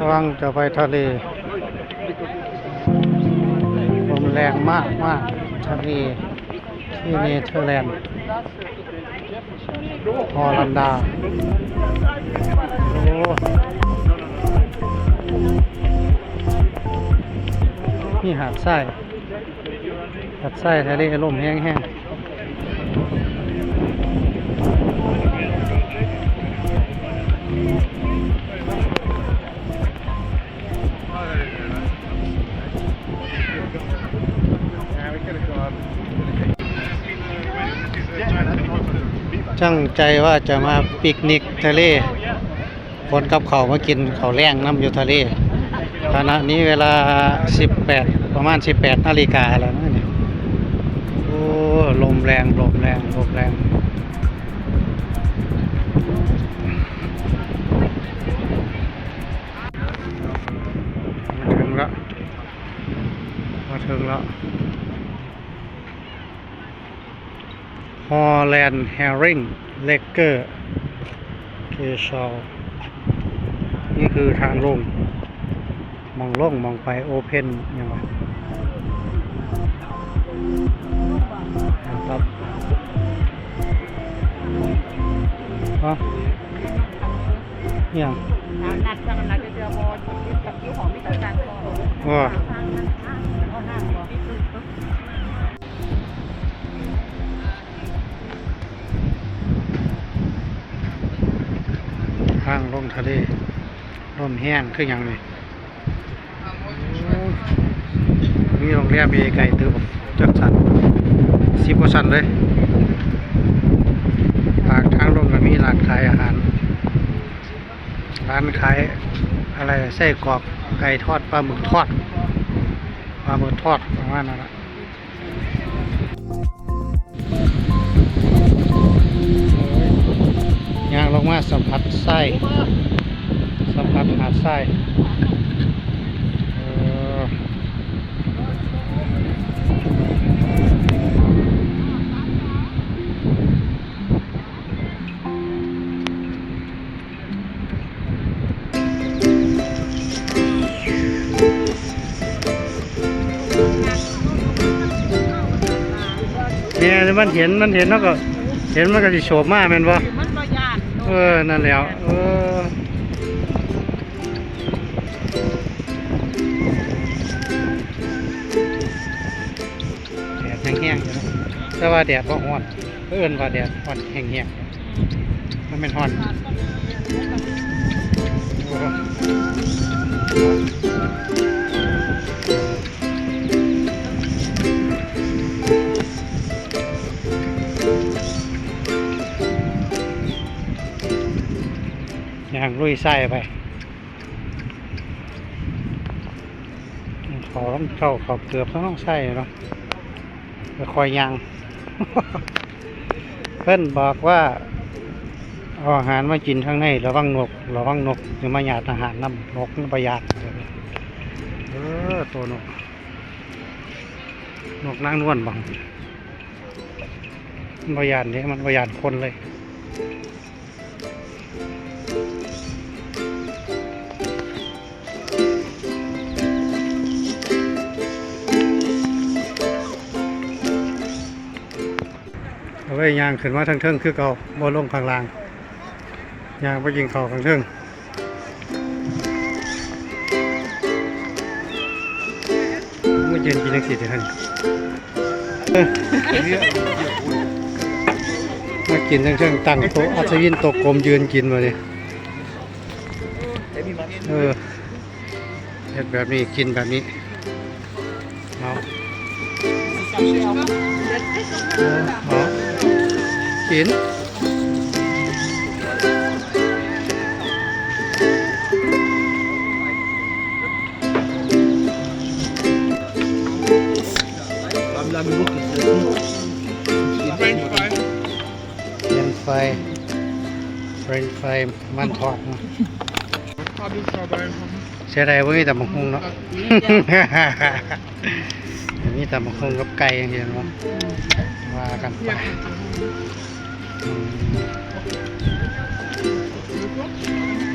ระวังจะไปทะเลลมแรงมากมากทะเลที่เนเธอร์แลนด์ฮอลันดา โอ้นี่หาดทรายหาดทรายทะเลลมแห้งๆ ตั้งใจว่าจะมาปิกนิกทะเลคนกับเขามากินเขาแรงน้ำอยู่ทะเลขณะนี้เวลา 18 ประมาณ 18นาฬิกาแล้วนะเนี่ยโอ้ลมแรงลมแรงลมแรงมาถึงแล้วมาถึงแล้ว ฮอลแลนด์แฮริงเลกเกอร์เคชอลนี่คือทางลง มองล่องมองไปโอเพนยังไงครับฮะเนี่ยงนัดกันนัดจะเจอบอลกับยูของมิตรการก่อนว่าทา ทะเลลมแห้งคืออย่างนี้มีโรงแรมมีไก่ตือบอกจักสันสิบกว่าสันเลยปากทางลงก็มีร้านขายอาหาร ร้านขายอะไรไส้กรอกไก่ทอดปลาหมึกทอดปลาหมึกทอดประมาณนั้นละ ย่างลงมาสัมผัสไส้สัมผัสหาดไส้เนี่ยมันเห็นมันเห็นแล้วก็เห็นมันก็จะโฉบมาแม่นบ่มันบ่า เออ นั่นแล้ว เออแดดแห้งๆอยู่เนะแต่ว่าแดดบ่ฮ้อนเอิ้นว่าแดดฮ้อนแห้งๆมันเป็นฮ้อนโอ้ ย่างลุยไส้ไปขอต้องเข้าขอบเกือบต้องต้องไส้เนาะคอยยาง เพื่อนบอกว่าเอาอาหารมากินข้างในระวังนกระวังนกอย่ามาหยาดอาหารน้ำนกประหยัดเออตัวนก นกนางนวลบังประหยัดเนี่ยมันประหยัดคนเลย เอายางขึ้นมาทางเทิงคือเก่าบ่ลงข้างล่างยางไปยิงเขาข้างเทิงมายืนกินังสิเดี๋ยวท่านมากินทางเทิงตั้งโต๊ะอัศวินตกกลมยืนกินมาเลยเออเฮ็ดแบบนี้กินแบบนี้เอาเออ เอากินเฟรนช์ไฟเฟรนไฟมันทอดเนาะเสียดายว่ามีแต่มังคุงเนาะมีแต่มังคุงกับไก่อย่างเดียวเนาะว่ากันไป Thank you.